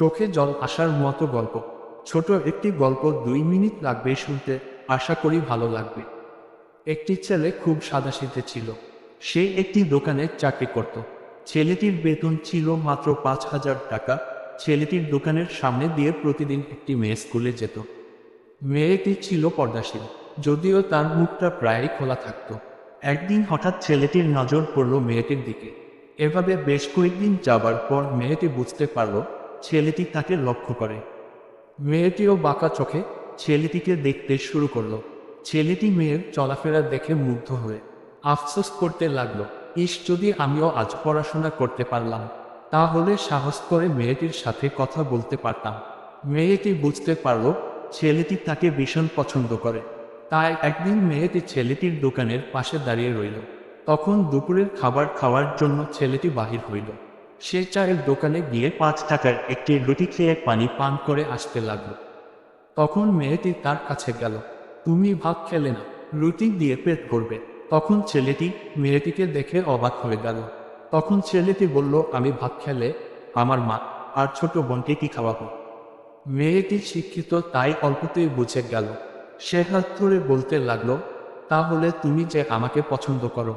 চোখে জল আসার মতো গল্প। ছোট একটি গল্প দুই মিনিট লাগবে শুনতে, আশা করি ভালো লাগবে। একটি ছেলে খুব সাদাসিধে ছিল। সে একটি দোকানে চাকরি করত। ছেলেটির বেতন ছিল মাত্র পাঁচ হাজার টাকা। ছেলেটির দোকানের সামনে দিয়ে প্রতিদিন একটি মেয়ে স্কুলে যেত। মেয়েটি ছিল পর্দাশীল, যদিও তার মুখটা প্রায়ই খোলা থাকতো। একদিন হঠাৎ ছেলেটির নজর পড়ল মেয়েটির দিকে। এভাবে বেশ কয়েকদিন যাবার পর মেয়েটি বুঝতে পারল ছেলেটি তাকে লক্ষ্য করে। মেয়েটিও বাঁকা চোখে ছেলেটিকে দেখতে শুরু করল। ছেলেটি মেয়ের চলাফেরা দেখে মুগ্ধ হয়ে আফসোস করতে লাগল ইস যদি আমিও আজ পড়াশোনা করতে পারলাম তাহলে সাহস করে মেয়েটির সাথে কথা বলতে পারতাম। মেয়েটি বুঝতে পারল ছেলেটি তাকে ভীষণ পছন্দ করে। তাই একদিন মেয়েটি ছেলেটির দোকানের পাশে দাঁড়িয়ে রইল। তখন দুপুরের খাবার খাওয়ার জন্য ছেলেটি বাহির হইল। সে চায়ের দোকানে গিয়ে পাঁচ টাকার একটি রুটি খেয়ে পানি পান করে আসতে লাগল। তখন মেয়েটি তার কাছে গেল, তুমি ভাত খেলে না, রুটি দিয়ে পেট করবে তখন ছেলেটি মেয়েটিকে দেখে অবাক হয়ে গেল। তখন ছেলেটি বলল, আমি ভাত খেলে আমার মা আর ছোট বোনকে কি খাওয়াবো? মেয়েটি শিক্ষিত তাই অল্পতেই বুঝে গেল। সে হাত ধরে বলতে লাগল, তাহলে তুমি যে আমাকে পছন্দ করো,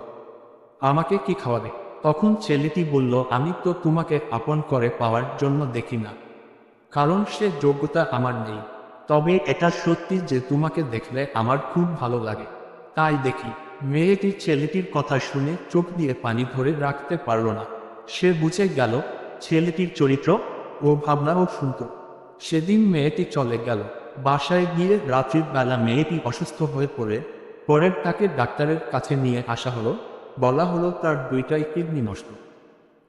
আমাকে কি খাওয়াবে? তখন ছেলেটি বলল, আমি তো তোমাকে আপন করে পাওয়ার জন্য দেখি না। কারণ সে যোগ্যতা আমার নেই। তবে এটা সত্যি যে তোমাকে দেখলে আমার খুব ভালো লাগে। তাই দেখি। মেয়েটি ছেলেটির কথা শুনে চোখ দিয়ে পানি ধরে রাখতে পারল না। সে বুঝে গেল, ছেলেটির চরিত্র ও ভাবনাও শুনত। সেদিন মেয়েটি চলে গেল। বাসায় গিয়ে রাত্রির বেলা মেয়েটি অসুস্থ হয়ে পড়ে। পরের তাকে ডাক্তারের কাছে নিয়ে আসা হলো। বলা হলো তার দুইটাই কিডনি নষ্ট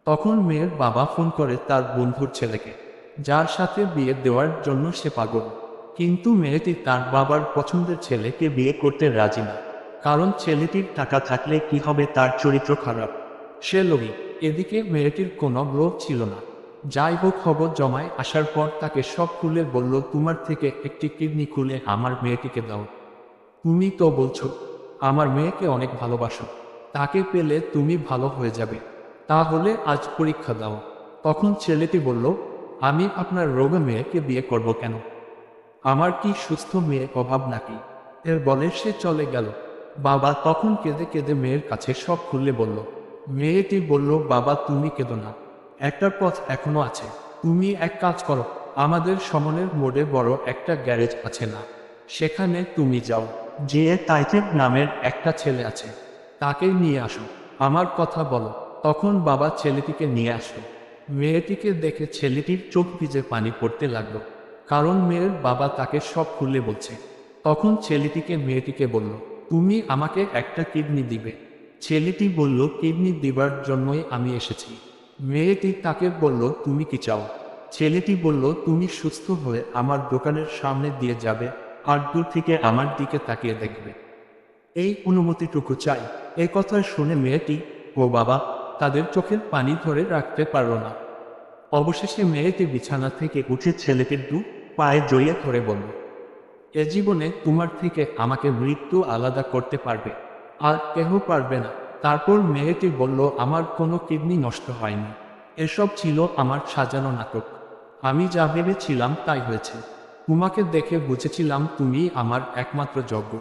তখন মেয়ের বাবা ফোন করে তার বন্ধুর ছেলেকে, যার সাথে বিয়ে দেওয়ার জন্য সে পাগল। কিন্তু মেয়েটি তার বাবার পছন্দের ছেলেকে বিয়ে করতে রাজি না। কারণ ছেলেটির টাকা থাকলে কি হবে তার চরিত্র খারাপ। সে লোভী। এদিকে মেয়েটির কোনো লোভ ছিল না। যাই হোক, খবর জমায় আসার পর তাকে সব খুলে বলল, তোমার থেকে একটি কিডনি খুলে আমার মেয়েটিকে দাও। তুমি তো বলছো, আমার মেয়েকে অনেক ভালোবাসো। তাকে পেলে তুমি ভালো হয়ে যাবে। তাহলে আজ পরীক্ষা দাও। তখন ছেলেটি বলল, আমি আপনার রোগা মেয়েকে বিয়ে করব কেন? আমার কি সুস্থ মেয়ে অভাব নাকি? এর বলে সে চলে গেল। বাবা তখন কেঁদে কেঁদে মেয়ের কাছে সব খুললে বলল, মেয়েটি বলল, বাবা, তুমি কেঁদো না। একটা পথ এখনও আছে। তুমি এক কাজ করো, আমাদের সমনের মোড়ে বড় একটা গ্যারেজ আছে না। সেখানে তুমি যাও। যে টাইটেব নামের একটা ছেলে আছে। তাকে নিয়ে আসো। আমার কথা বলো। তখন বাবা ছেলেটিকে নিয়ে আসলো। মেয়েটিকে দেখে ছেলেটির চোখ ভিজে পানি পড়তে লাগল। কারণ মেয়ের বাবা তাকে সব খুলে বলছে। তখন ছেলেটিকে মেয়েটিকে বলল, তুমি আমাকে একটা কিডনি দিবে। ছেলেটি বলল, কিডনি দিবার জন্যই আমি এসেছি। মেয়েটি তাকে বলল, তুমি কি চাও? ছেলেটি বলল, তুমি সুস্থ হয়ে আমার দোকানের সামনে দিয়ে যাবে, আর দূর থেকে আমার দিকে তাকিয়ে দেখবে। এই অনুমতিটুকু চাই। এই কথা শুনে মেয়েটি, ও বাবা, তাদের চোখের পানি ধরে রাখতে পারল না। অবশেষে মেয়েটি বিছানা থেকে উঠে ছেলেটির দু পায়ে জড়িয়ে ধরে বলল, এ জীবনে তোমার থেকে আমাকে মৃত্যু আলাদা করতে পারবে, আর কেহ পারবে না। তারপর মেয়েটি বলল, আমার কোনো কিডনি নষ্ট হয়নি। এসব ছিল আমার সাজানো নাটক। আমি যা ভেবেছিলাম তাই হয়েছে। তোমাকে দেখে বুঝেছিলাম তুমি আমার একমাত্র যোগ্য